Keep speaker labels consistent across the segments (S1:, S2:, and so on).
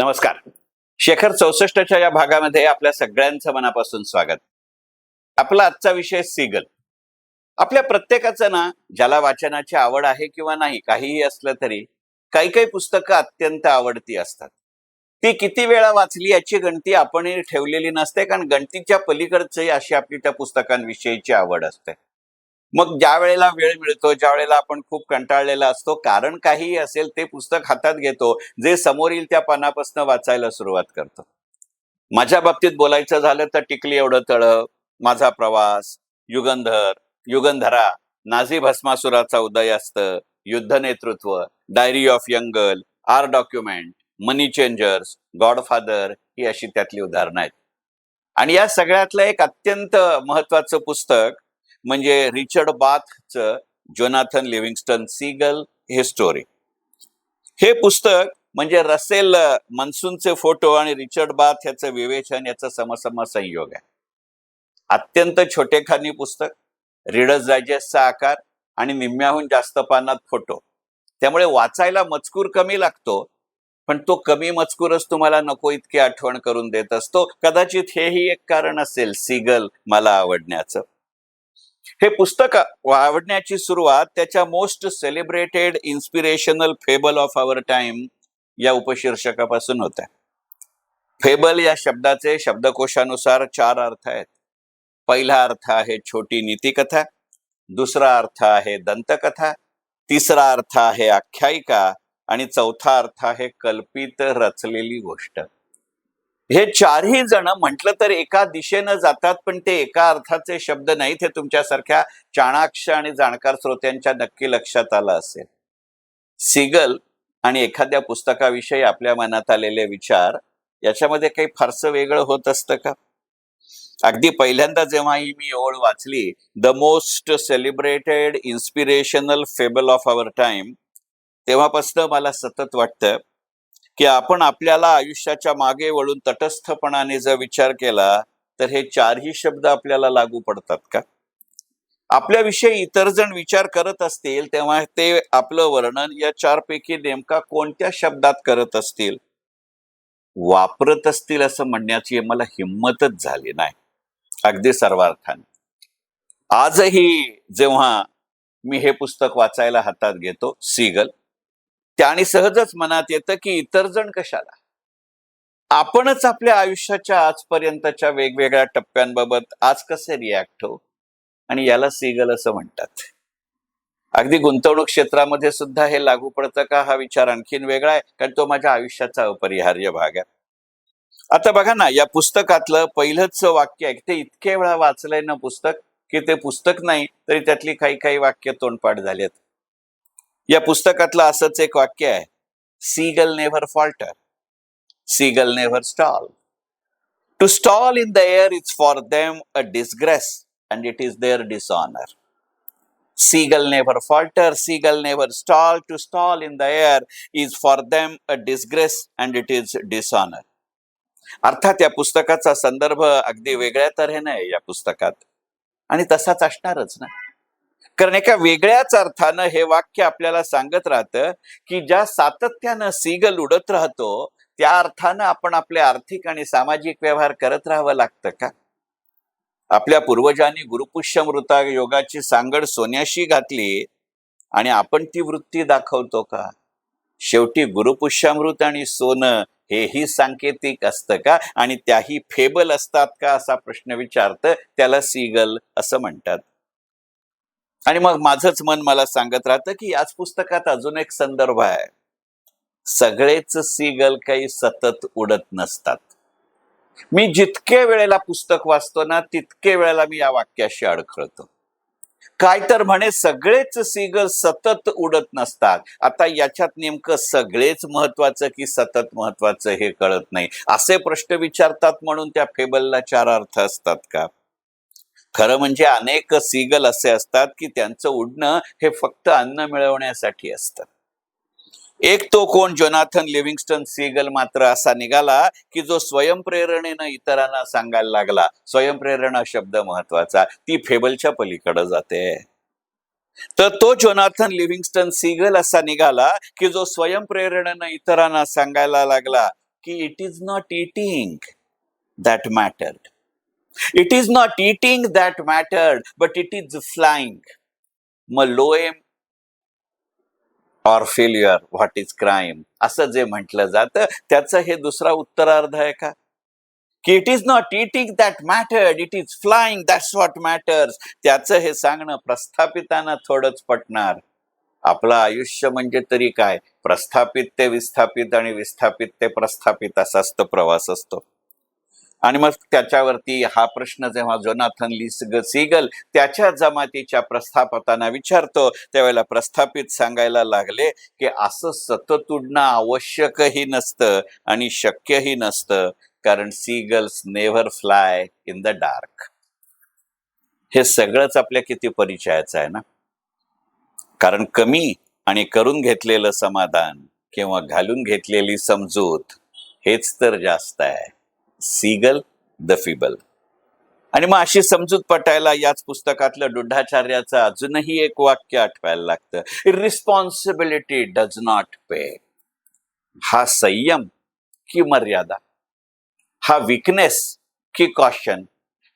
S1: नमस्कार. शेखर चौसष्टच्या या भागामध्ये आपल्या सगळ्यांचं मनापासून स्वागत. आपला आजचा विषय सिगल. आपल्या प्रत्येकाचं ना ज्याला वाचनाची आवड आहे किंवा नाही काहीही असलं तरी काही काही पुस्तकं अत्यंत आवडती असतात. ती किती वेळा वाचली याची गणती आपणही ठेवलेली नसते कारण गणतीच्या पलीकडची अशी आपली त्या पुस्तकांविषयीची आवड असते. मग ज्या वेळेला वेळ मिळतो ज्या वेळेला आपण खूप कंटाळलेला असतो कारण काहीही असेल ते पुस्तक हातात घेतो जे समोर येईल त्या पानापासून वाचायला सुरुवात करतो. माझ्या बाबतीत बोलायचं झालं तर टिकली एवढं तळ माझा प्रवास युगंधर युगंधरा नाझी भस्मासुराचा उदयास्त युद्ध नेतृत्व डायरी ऑफ यंगल आर डॉक्युमेंट मनी चेंजर्स गॉडफादर ही अशी त्यातली उदाहरणं आहेत. आणि या सगळ्यातलं एक अत्यंत महत्वाचं पुस्तक म्हणजे रिचर्ड बाथचं जोनाथन लिव्हिंगस्टन सीगल हे स्टोरी हे पुस्तक म्हणजे रसेल मनसूनचे फोटो आणि रिचर्ड बाथ याचं विवेचन याचा समसम संयोग आहे. अत्यंत छोटेखानी पुस्तक रिडर्स डायजेस्टचा आकार आणि निम्म्याहून जास्त पानात फोटो. त्यामुळे वाचायला मजकूर कमी लागतो पण तो कमी मजकूरच तुम्हाला नको इतकी आठवण करून देत असतो. कदाचित हेही एक कारण असेल सीगल मला आवडण्याचं. हे पुस्तक आवडण्याची सुरुवात त्याच्या most celebrated inspirational fable of our time या उपशीर्षकापासून होत. आहे फेबल या शब्दाचे शब्दकोशानुसार चार अर्थ आहेत. पहिला अर्थ आहे छोटी नीतिकथा दुसरा अर्थ आहे दंतकथा तिसरा अर्थ आहे आख्यायिका आणि चौथा अर्थ आहे कल्पित रचलेली गोष्ट. हे चारही जण म्हटलं तर एका दिशेनं जातात पण ते एका अर्थाचे शब्द नाहीत. हे तुमच्यासारख्या चाणाक्ष आणि जाणकार श्रोत्यांच्या नक्की लक्षात आलं असेल. सिगल आणि एखाद्या पुस्तकाविषयी आपल्या मनात आलेले विचार याच्यामध्ये काही फारसं वेगळं होत असतं का? अगदी पहिल्यांदा जेव्हा ही मी ओळ वाचली the most celebrated inspirational fable of our time तेव्हापासून मला सतत वाटतं की आपण आपल्याला आयुष्याच्या मागे वळून तटस्थपणाने जर विचार केला तर हे चारही शब्द आपल्याला लागू पडतात का? आपल्याविषयी इतर जण विचार करत असतील तेव्हा ते आपलं वर्णन या चारपैकी नेमका कोणत्या शब्दात करत असतील? वापरत असतील असं म्हणण्याची मला हिंमतच झाली नाही. अगदी सर्वार्थाने. आजही जेव्हा मी हे पुस्तक वाचायला हातात घेतो सीगल त्याने सहजच मनात येतं की इतर जण कशाला? आपणच आपल्या आयुष्याच्या आजपर्यंतच्या वेगवेगळ्या टप्प्यांबाबत आज कसे रिॲक्ट हो आणि याला सीगल असं म्हणतात. अगदी गुंतवणूक क्षेत्रामध्ये सुद्धा हे लागू पडतं का? हा विचार आणखीन वेगळा आहे कारण तो माझ्या आयुष्याचा अपरिहार्य भाग आहे. आता बघा ना या पुस्तकातलं पहिलंच वाक्य आहे ते इतके वेळा वाचलंय ना पुस्तक की ते पुस्तक नाही तरी त्यातली काही काही वाक्य तोंडपाठ झालेत या पुस्तकातलं असंच एक वाक्य आहे. Seagull never falter. Seagull never stall. To stall in the air is for them a disgrace and it is their dishonor. Seagull never falter, seagull never stall. To stall in the air is for them a disgrace and it is dishonor. अर्थात या पुस्तकाचा संदर्भ अगदी वेगळ्या तऱ्हेने आहे या पुस्तकात. आणि तसाच असणारच ना. कारण एका वेगळ्याच अर्थानं हे वाक्य आपल्याला सांगत राहतं की ज्या सातत्यानं सीगल उडत राहतो त्या अर्थानं आपण आपले आर्थिक आणि सामाजिक व्यवहार करत राहावं लागतं का? आपल्या पूर्वजांनी गुरुपुष्यमृता योगाची सांगड सोन्याशी घातली आणि आपण ती वृत्ती दाखवतो का? शेवटी गुरुपुष्यामृत आणि सोनं हेही सांकेतिक असतं का? आणि त्याही फेबल असतात का? असा प्रश्न विचारतं त्याला सीगल असं म्हणतात. आणि मग माझंच मन मला सांगत राहतं की याच पुस्तकात अजून एक संदर्भ आहे. सगळेच सीगल काही सतत उडत नसतात. मी जितके वेळेला पुस्तक वाचतो ना तितके वेळेला मी या वाक्याशी अडखळतो. काय तर म्हणे सगळेच सीगल सतत उडत नसतात. आता याच्यात नेमकं सगळेच महत्वाचं की सतत महत्वाचं हे कळत नाही. असे प्रश्न विचारतात म्हणून त्या फेबलला चार अर्थ असतात का? खरं म्हणजे अनेक सीगल असे असतात की त्यांचं उडणं हे फक्त अन्न मिळवण्यासाठी असतं. एक तो कोण जोनाथन लिव्हिंगस्टन सीगल मात्र असा निघाला की जो स्वयंप्रेरणेनं इतरांना सांगायला लागला. स्वयंप्रेरणा शब्द महत्त्वाचा ती फेबलच्या पलीकडे जाते. तर तो जोनाथन लिव्हिंगस्टन सीगल असा निघाला की जो स्वयंप्रेरणेनं इतरांना सांगायला लागला की it is not eating that mattered. It is not eating that mattered but it is flying मग लोएम or failure what is crime असं जे म्हटलं जातं त्याचं हे दुसरा उत्तरार्ध आहे का? की it is not eating that mattered it is flying that's what matters त्याचं हे सांगणं प्रस्थापितांना थोडंच पटणार. आपलं आयुष्य म्हणजे तरी काय? प्रस्थापित ते विस्थापित आणि विस्थापित ते प्रस्थापित असा असतो प्रवास असतो. आणि मग त्याच्यावरती हा प्रश्न जेव्हा जोनाथन लिस सीगल त्याच्या जमातीच्या प्रस्थापकांना विचारतो त्यावेळेला प्रस्थापित सांगायला लागले की असं सतत उडणं आवश्यकही नसतं आणि शक्यही नसतं कारण seagulls never fly in the dark. हे सगळंच आपल्या किती परिचयाचं आहे ना? कारण कमी आणि करून घेतलेलं समाधान किंवा घालून घेतलेली समजूत हेच तर जास्त आहे. Seagull the fable. आणि मग अशी समजूत पटायला याच पुस्तकातलं डुढाचार्याचं अजूनही एक वाक्य आठवायला लागतं. रिस्पॉन्सिबिलिटी डज नॉट पे हा संयम की मर्यादा? हा विकनेस की कॉशन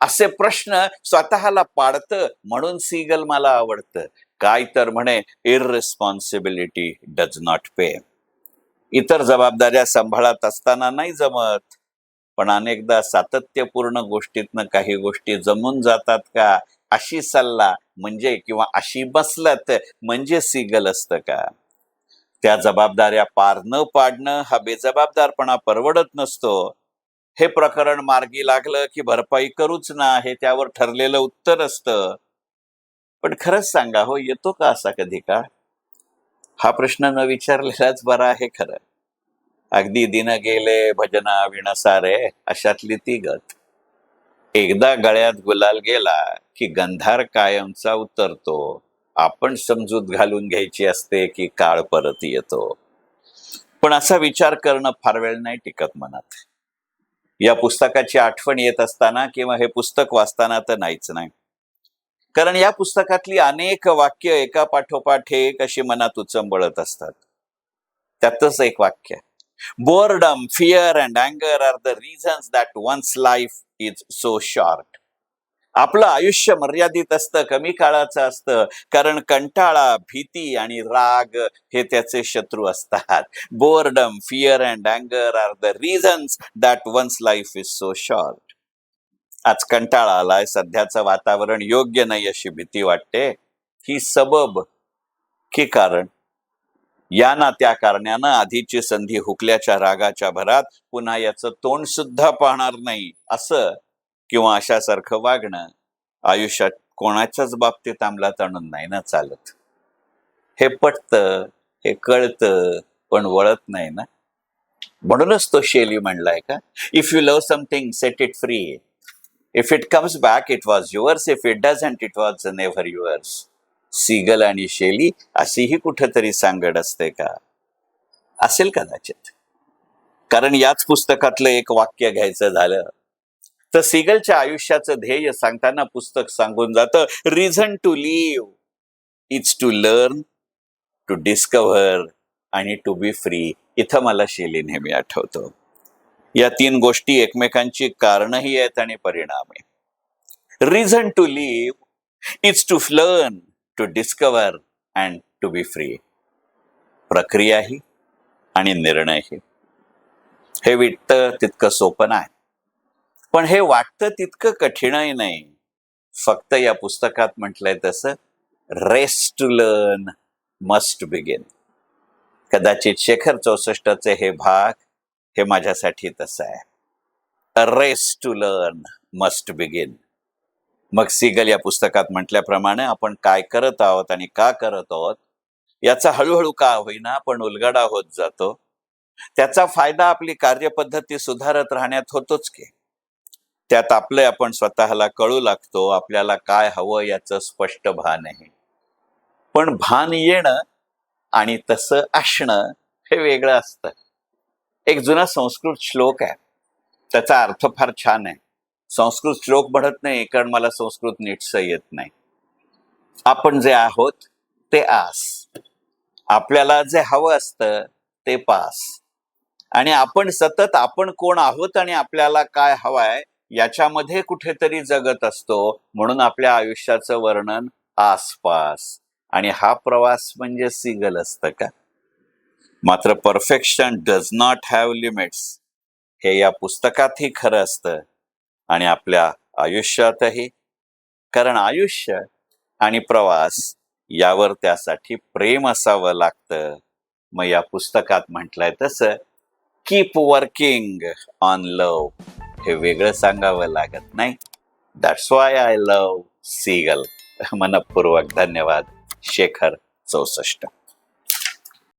S1: असे प्रश्न स्वतःला पाडतं म्हणून सीगल मला आवडतं. काय तर म्हणे इररिस्पॉन्सिबिलिटी डज नॉट पे इतर जबाबदाऱ्या सांभाळत असताना नाही जमत. पण अनेकदा सातत्यपूर्ण गोष्टीतनं काही गोष्टी जमून जातात का? अशी सल्ला म्हणजे किंवा अशी बसलत म्हणजे सिगल असतं का? त्या जबाबदाऱ्या पार न पाडणं हा बेजबाबदारपणा परवडत नसतो. हे प्रकरण मार्गी लागलं की भरपाई करूच ना हे त्यावर ठरलेलं उत्तर असतं. पण खरंच सांगा हो येतो का असा कधी का? हा प्रश्न न विचारलेलाच बरा आहे खरं. अगदी दिन गेले भजना विणसारे अशातली ती गत. एकदा गळ्यात गुलाल गेला की गंधार कायमचा उतरतो. आपण समजूत घालून घ्यायची असते की काळ परत येतो. पण असा विचार करणं फार वेळ नाही टिकत मनात. या पुस्तकाची आठवण येत असताना किंवा हे पुस्तक वाचताना तर नाहीच नाही. कारण या पुस्तकातली अनेक वाक्य एका पाठोपाठ एक अशी मनात उचंबळत असतात. त्यातच एक वाक्य boredom fear and अँगर are the reasons that one's life is so short आपलं आयुष्य मर्यादित असतं कमी काळाचं असतं कारण कंटाळा भीती आणि राग हे त्याचे शत्रू असतात. Boredom fear and अँगर are the reasons that one's life is so short आज कंटाळा आलाय सध्याचं वातावरण योग्य नाही अशी भीती वाटते. ही सबब की कारण? या ना त्या कारणानं आधीची संधी हुकल्याच्या रागाच्या भरात पुन्हा याचं तोंड सुद्धा पाहणार नाही असं किंवा अशासारखं वागणं आयुष्यात कोणाच्याच बाबतीत अंमलात आणून नाही ना चालत. हे पटतं हे कळतं पण वळत नाही ना. म्हणूनच तो शेली म्हणलाय का if you love something set it free if it comes back it was yours if it doesn't it was never yours seagull आणि शेली अशीही कुठंतरी सांगड असते का? असेल कदाचित. कारण याच पुस्तकातलं एक वाक्य घ्यायचं झालं. तर सिगलच्या आयुष्याचं ध्येय सांगताना पुस्तक सांगून जातं reason to live it's to learn to discover आणि टू बी फ्री इथं मला शेली नेहमी आठवतो. या तीन गोष्टी एकमेकांची कारणही आहेत आणि परिणाम आहे reason to live it's to learn to discover and to be free प्रक्रियाही आणि निर्णयही. हे विटतं तितकं सोपं नाही. पण हे वाटतं तितकं कठीणही नाही. फक्त या पुस्तकात म्हटलंय तसं rest to learn must begin कदाचित शेखर चौसष्टचे हे भाग हे माझ्यासाठी तसं आहे. Rest to learn must begin मग सिगल या पुस्तकात म्हटल्याप्रमाणे आपण काय करत आहोत आणि का करत आहोत याचा हळूहळू का होईना पण उलगडा होत जातो. त्याचा फायदा आपली कार्यपद्धती सुधारत राहण्यात होतोच की. त्यात आपले आपण स्वतःला कळू लागतो आपल्याला काय हवं याचं स्पष्ट भान आहे पण भान येणं आणि तसं असणं हे वेगळं असतं. एक जुना संस्कृत श्लोक आहे. त्याचा अर्थ फार छान आहे. संस्कृत श्लोक म्हणत नाही कारण मला संस्कृत नीटसं येत नाही. आपण जे आहोत ते आस. आपल्याला जे हवं असतं ते पास. आणि आपण सतत आपण कोण आहोत आणि आपल्याला काय हवाय याच्यामध्ये कुठेतरी जगत असतो म्हणून आपल्या आयुष्याचं वर्णन आसपास. आणि हा प्रवास म्हणजे सिगल असतं का? मात्र perfection does not have limits. हे या पुस्तकातही खरं असतं. आणि आपल्या आयुष्यातही. कारण आयुष्य आणि प्रवास यावर त्यासाठी प्रेम असावं लागतं. मग या पुस्तकात म्हटलंय तसं कीप वर्किंग ऑन लव हे वेगळं सांगावं लागत नाही. That's why I love seagull मनपूर्वक धन्यवाद. शेखर चौसष्ट.